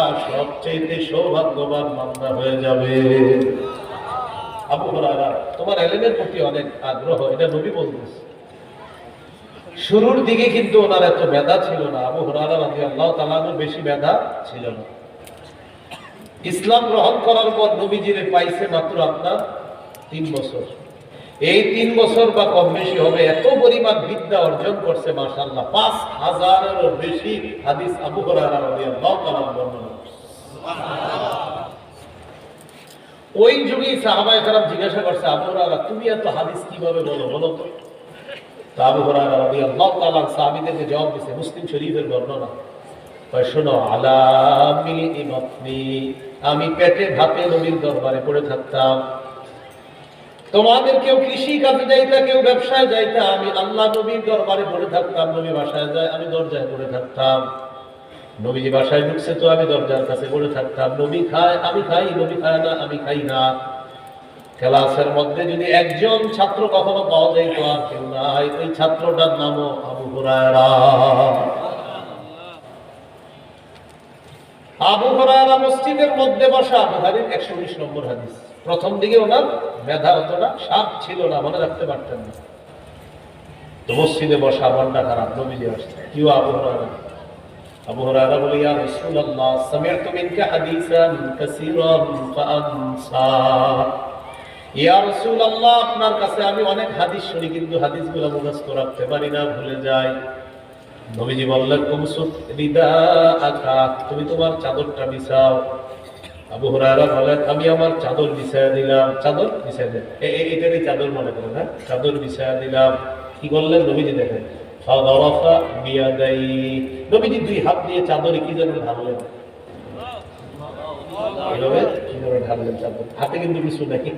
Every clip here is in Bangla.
সবচেয়ে সৌভাগ্যবান মামলা হয়ে যাবে। আবু হরারা তোমার এলেমের প্রতি অনেক আগ্রহ, এটা নবী শুরুর দিকে কিন্তু ওনার এত মেধা ছিল না। আবু হরারা রাজি আল্লাহ বেশি মেধা ছিল না। ইসলাম গ্রহণ করার পর নবীজিরে পাইছে মাত্র আপনার তিন বছর। এই তিন বছর বা কম বেশি হবে, এত পরিমাণ বিদ্যা অর্জন করছে মাশাল্লাহ পাঁচ হাজারেরও বেশি হাদিস আবু বর্ণনা ওই যুগে সাহাবায়ে কেরাম জিজ্ঞাসা করছে, আবু হরারা তুমি এত হাদিস কীভাবে বলো বলো তো? আবু হরারা রাদিয়াল্লাহু তাআলা সাহাবীদেরকে জবাব দিছে, মুসলিম শরীফের বর্ণনা। শোনো ইমাতনি আমি পেটে ভাতে নবীর দরবারে পড়ে থাকতাম তোমাদের কেউ কৃষি কাজে যাইতা, কেউ ব্যবসায় যাইতা, আমি আল্লাহ নবীর দরবারে পড়ে থাকতাম, নবী বাসায় যায়, আমি দরজায় পড়ে থাকতাম। নবীজি বাসায় ঢুকছে তো আমি দরজার কাছে পড়ে থাকতাম। নবী খায়, আমি খাই, নবী খায় না, আমি খাই না। ক্লাসের মধ্যে যদি একজন ছাত্র কখনো পাওয়া যাইতো আর কেউ নাই, ওই ছাত্রটার নামও আবু হুরায়রা। আবু হরারা মসজিদের মধ্যে বসা বুহারির একশো উনিশ নম্বর হাদিস। প্রথম দিকে ওনার মেধা অতটা সাপ ছিল না, মনে রাখতে পারতেন না। তো মসজিদে বসা মনটা খারাপ নবীজি আসছে কিও আবু হরারা আবু হরারা বলে, ইয়া রাসূলুল্লাহ সামি'তু মিনকা হাদিসান কাসীরান ফাআনসা। ইয়া রাসূলুল্লাহ, আপনার কাছে আমি অনেক হাদিস শুনি, কিন্তু হাদিসগুলো মুখস্থ রাখতে পারি না, ভুলে যাই। নবীজি বললেন কুমসুত রিদা আকা তুমি তোমার চাদরটা বিছাও। আবু হুরায়রা বলেন, আমি আমার চাদর বিছায়া দিলাম। চাদর বিছায়া দিলাম? চাদর মনে করেন হ্যাঁ? চাদর বিছায়া দিলাম। কি করলেন নবীজি দেখেন? বিয়াদাই। নবীজি দুই হাত দিয়ে চাদরে কি যেন এইভাবে কি যেন চাদর? হাতে কিন্তু কিছু নেই।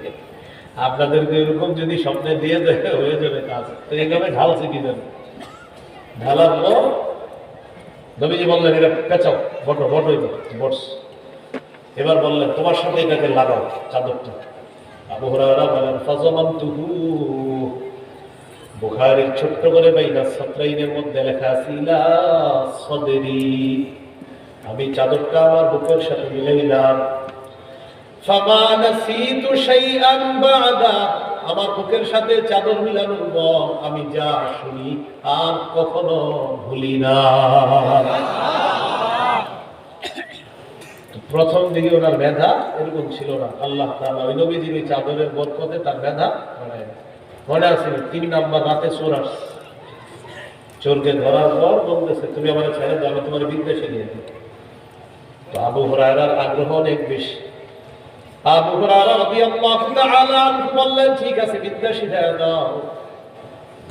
আপনাদেরকে এরকম যদি স্বপ্নে দিয়ে দেয়, হয়ে যাবে কাজ। তো এইভাবে ঢালছে কি যেন? ঢালার পর নবীজি বললেন এটা পেঁচাও, বটো, বটোই বটস। এবার বললেন, তোমার সাথে এটাকে লাগাও, চাদরটা। আবু হুরায়রা বলেন ফাজমান তুহু বুখারীর ছোট্ট করে বাইনা সাতরাইনের মধ্যে লেখা আছে, ইলা সদরি। আমি চাদরটা আমার বুকের সাথে মিলাইলাম। ফামা নাসিতু শাইআন বাদা। আমার বুকের সাথে চাদর মিলানোর পর আমি যা শুনি আর কখনো ভুলি না। প্রথম দিকে ওনার মেধা এরকম ছিল না। আল্লাহ ওই নবীজির ওই চাদরের বরকতে তার বাড়ায় দেয়। মনে আছে, তিন নাম্বার রাতে চোর আসছে। চোরকে ধরার পর বলতেছে, তুমি আমার ছেড়ে দাও তোমার শিখিয়ে দিই তো আবু হরায়রার আগ্রহ অনেক বেশি। আবু হুরায়রা রাদিয়াল্লাহু তাআলা আনহু বললেন ঠিক আছে বিদ্যা শিখায় দাও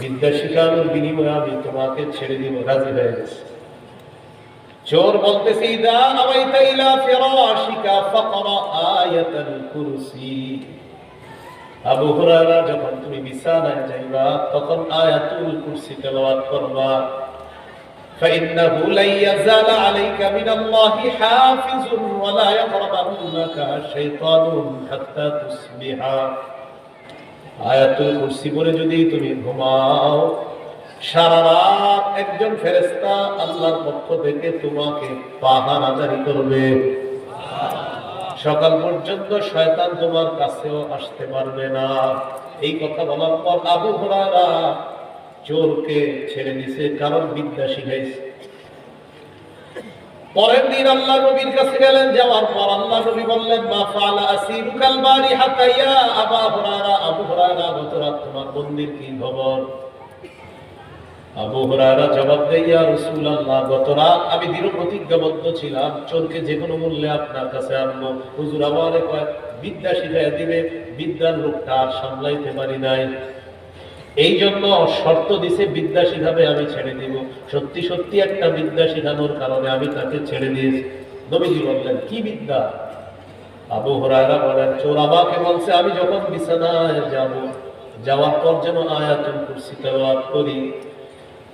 বিদ্যা শিখানোর বিনিময়ে আমি তোমাকে ছেড়ে দিব রাজি হয়ে গেছে চোর বলতেছে ইদা আওয়াইতা ইলা ফিরাশিকা ফাকরা আয়াতাল কুরসি আবু হুরায়রা যখন তুমি বিছানায় যাইবা তখন আয়াতুল কুরসি তেলাওয়াত করবা فإنه لن يزال عليك من الله حافظ ولا ইয়ামাসসান্নাকা শাইতানুন হাত্তা তুসবিহা আয়াতুল কুরসি বলে যদি তুমি ঘুমাও, সারা রাত একজন ফেরেস্তা আল্লাহর পক্ষ থেকে তোমাকে পাহারাদারি করবে। সকাল পর্যন্ত শয়তান তোমার কাছেও আসতে পারবে না। এই কথা বলার পর আবু ঘোড়ারা চোরকে ছেড়ে দিছে, কারণ বিদ্যা শিখাইছে পরের দিন আল্লাহ নবীর কাছে গেলেন, যাওয়ার পর আল্লাহ নবী বললেন, মা ফালা আসিরুকাল বারি হাতাইয়া আবা হুরায়রা, আবু হুরায়রা গত রাত তোমার মন্দির কি খবর? আবু হুরায়রা জবাব দেয় রাসূলুল্লাহ, গত রাত আমি দৃঢ় প্রতিজ্ঞাবদ্ধ ছিলাম, চোরকে যে কোনো মূল্যে আপনার কাছে আনব। হুজুর আমারে কয়, বিদ্যা শিখাই দিবে, বিদ্যার লোকটা আর সামলাইতে পারি নাই। এই জন্য শর্ত দিছে বিদ্যা শিখাবে আমি ছেড়ে দিব। সত্যি সত্যি একটা বিদ্যা শিখানোর কারণে আমি তাকে ছেড়ে দিয়েছি। নবীজি বললেন, কি বিদ্যা? আবু হরায়রা বলেন, চোর আমাকে বলছে, আমি যখন বিছানায় যাব, যাওয়ার পর যেন আয়াতুল কুরসি তেলাওয়াত করি।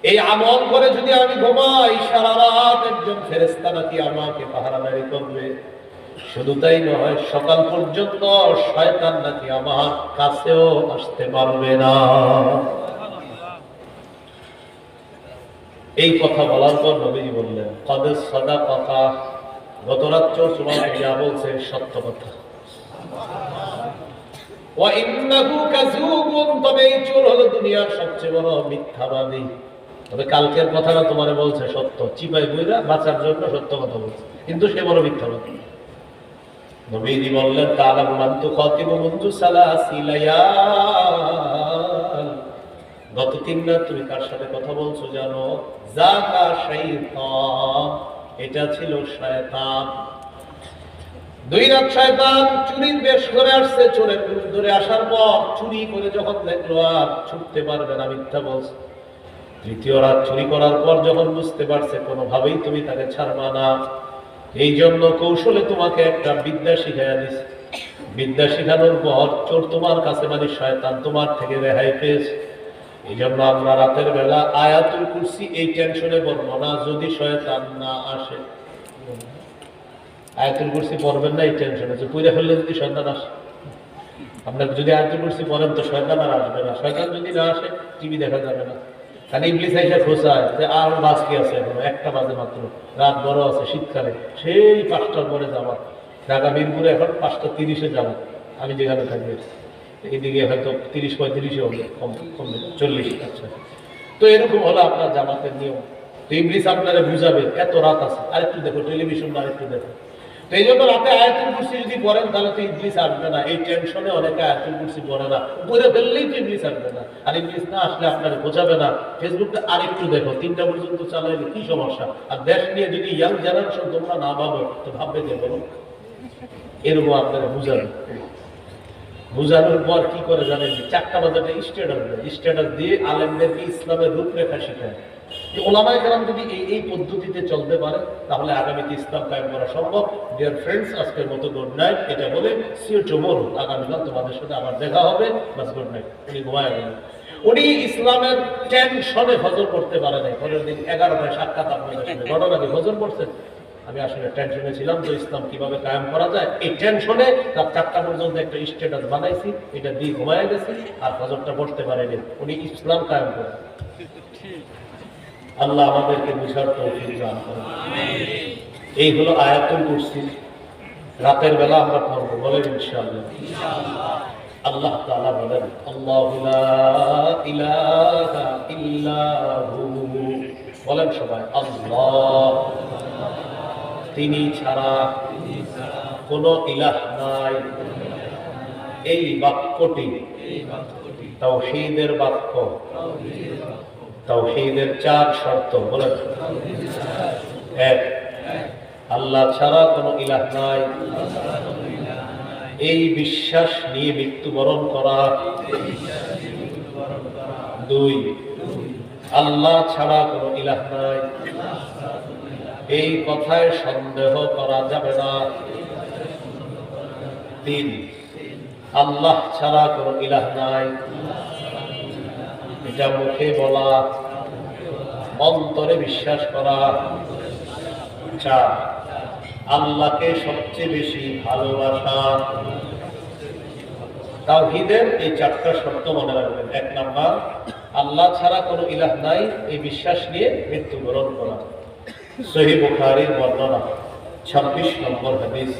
এই আমল করে যদি আমি ঘুমাই, সারা রাত একজন ফেরেস্তা নাকি আমাকে পাহারাদারি করবে। শুধু তাই নয়, সকাল পর্যন্ত শয়তান নাকি আমার কাছেও আসতে পারবে না। এই কথা বলার পর নবীজি বললেন কদের সদা কথা গত রাত্র তোমাকে যা বলছে, সত্য কথা। দুনিয়ার সবচেয়ে বড় কালকের কথাটা তোমারে বলছে সত্য। চিপাই বইরা বাঁচার জন্য সত্য কথা বলছে। কিন্তু সে বড় মিথ্যাবাদী। নবীজি বললেন তাআলা মান্তু খাতিবু মুনজু সালাসিলায়াল গত তিন রাত তুমি কার সাথে কথা বলছো জানো? জাকা শাইতান। এটা ছিল শয়তান। দুই রাত শয়তান চুরির বেশ করে আসছে ধরে আসার পর চুরি করে যখন দেখল, আর ছুটতে পারবে না মিথ্যা বলছে। তৃতীয় রাত চুরি করার পর যখন বুঝতে পারছে, কোনোভাবেই তুমি তাকে ছাড়বা না। এই জন্য কৌশলে তোমাকে একটা বিদ্যা শিখাইয়া দিছে। বিদ্যা শিখানোর পর চোর তোমার কাছে মানে শয়তান তোমার থেকে রেহাই পেয়েছে। এই জন্য আমরা রাতের বেলা আয়াতুল কুরসি এই টেনশনে বলব না, যদি শয়তান না আসে। আয়াতুল কুরসি পড়বেন না, এই টেনশন আছে। পুজো ফেললে যদি শয়তান আসে। আপনার যদি আয়াতুল কুরসি পড়েন তো শয়তান আর আসবে না। শয়তান যদি না আসে, টিভি দেখা যাবে না। খালি ইংলিশ এসে খোঁচায় যে আর বাস কি আছে এখনও? একটা বাজে মাত্র। রাত বড় আছে শীতকালে। সেই পাঁচটার পরে যাওয়া। ঢাকা, মিরপুরে এখন পাঁচটা তিরিশে যাব আমি যেখানে থাকি। এদিকে হয়তো তিরিশ, পঁয়ত্রিশে হবে। কম কম চল্লিশ আচ্ছা। তো এরকম হলো আপনার জামাতের নিয়ম। তো ইংলিশ আপনারা বুঝাবে, এত রাত আছে। আরেকটু দেখো, টেলিভিশন আরেকটু দেখো। এই জন্য রাতে আয়াতুল যদি পড়েন, তাহলে তো ইংলিশ আসবে না। এই টেনশনে অনেকে আয়াতুল পড়ে না। ফেললেই তো ইংলিশ আসবে না। আর ইংলিশ না আসলে আপনার বোঝাবে না। ফেসবুকটা আরেকটু দেখো, তিনটা পর্যন্ত চালাইলে কি সমস্যা? আর দেশ নিয়ে যদি ইয়াং জেনারেশন তোমরা না ভাবো, তো ভাববে যে বলো। এরকম আপনারা বুঝাবে বুঝানোর পর কি করে জানেন চারটা বাজারে স্ট্যাটাস দেয়। দিয়ে আলেমদেরকে ইসলামের রূপরেখা শেখায়। যে ওলামায় কেরাম যদি এই এই পদ্ধতিতে চলতে পারে, তাহলে আগামীতে ইসলাম কায়েম করা সম্ভব। ডিয়ার ফ্রেন্ডস আজকের মতো গুড নাইট এটা বলে সিও চমরু আগামীকাল তোমাদের সাথে আবার দেখা হবে। বাস গুড নাইট উনি ঘুমায় গেলেন। উনি ইসলামের টেনশনে ফজর করতে পারে নাই। পরের দিন এগারোটায় সাক্ষাৎ আপনাদের সাথে। ঘটনা কি? ফজর করছেন? আমি আসলে টেনশনে ছিলাম যে ইসলাম কীভাবে কায়েম করা যায়। এই টেনশনে রাত চারটা পর্যন্ত একটা স্ট্যাটাস বানাইছি। এটা দিয়ে ঘুমায় গেছি। আর ফজরটা পড়তে পারেনি। উনি ইসলাম কায়েম করে আল্লাহ আমাদেরকে বুঝার তৌফিক দান করেন। এই হলো আয়াতুল কুরসি। রাতের বেলা আমরা পড়ব বলেন ইনশাআল্লাহ। আল্লাহ তাআলা বলেন আল্লাহু লা ইলাহা ইল্লাহু। বলেন সবাই আল্লাহ। তিনি ছাড়া কোনো ইলাহ নাই। এই বাক্যটি তাওহীদের বাক্য। তাওহীদের চার শর্ত বলে এক, আল্লাহ ছাড়া কোনো ইলাহ নাই। এই বিশ্বাস নিয়ে মৃত্যুবরণ করা। দুই, আল্লাহ ছাড়া কোনো ইলাহ নাই। এই কথায় সন্দেহ করা যাবে না। তিন, আল্লাহ ছাড়া কোনো ইলাহ নাই। এটা মুখে বলা, অন্তরে বিশ্বাস করা চার আল্লাহকে সবচেয়ে বেশি ভালোবাসা। তাওহীদের এই চারটা শর্ত মনে রাখবেন। এক নাম্বার, আল্লাহ ছাড়া কোনো ইলাহ নাই, এই বিশ্বাস নিয়ে মৃত্যুবরণ করা। সহি বর্ণনা 26 নম্বর হাদিস।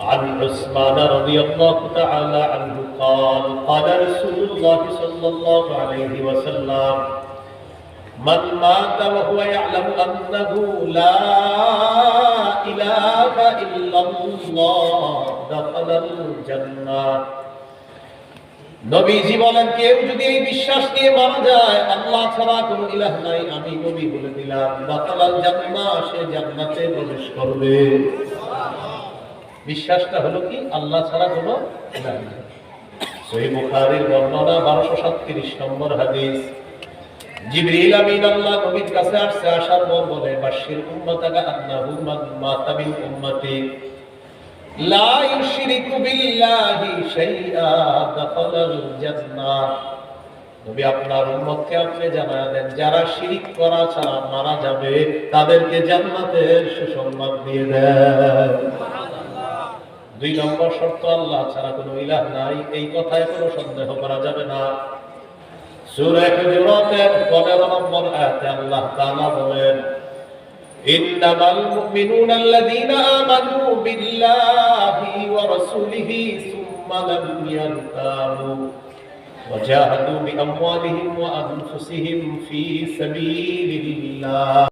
عن عثمان رضي الله تعالى عنه قال قال رسول الله صلى الله عليه وسلم من مات وهو يعلم أنه لا إله إلا الله دخل الجنة নবীজি বলেন কেউ যদি এই বিশ্বাস নিয়ে মারা যায় আল্লাহ ছাড়া কোনো ইলাহ নাই আমি নবী বলে দিলাম দাতালাল জান্নাহ সে জান্নাতে প্রবেশ করবে বিশ্বাসটা হলো কি? আল্লাহ ছাড়া কোনো ইলাহ বুখারীর বর্ণনা 1237 নম্বর হাদিস। জিবরিল আমিন আল্লাহ নবীর কাছে আসছে, আসার পর বলে বাশির উম্মাতাকা আন্নাহু মাতা উম্মতি। লা ইউশরিকু বিল্লাহি শাইআ দাখালাল জান্নাহ। নবী আপনার উম্মতকে আপনি জানায় দেন, যারা শিরিক করা ছাড়া মারা যাবে, তাদেরকে জান্নাতের সুসংবাদ দিয়ে দেন। দুই নম্বর শর্ত আল্লাহ ছাড়া কোনো ইলাহ নাই এই কথায় কোনো সন্দেহ করা যাবে না সুরে হুজুরাতের 15 নম্বর আয়াতে আল্লাহ তাআলা বলেন إنما المؤمنون الذين آمنوا بالله ورسوله ثم لم يرتابوا وجاهدوا بأموالهم وأنفسهم في سبيل الله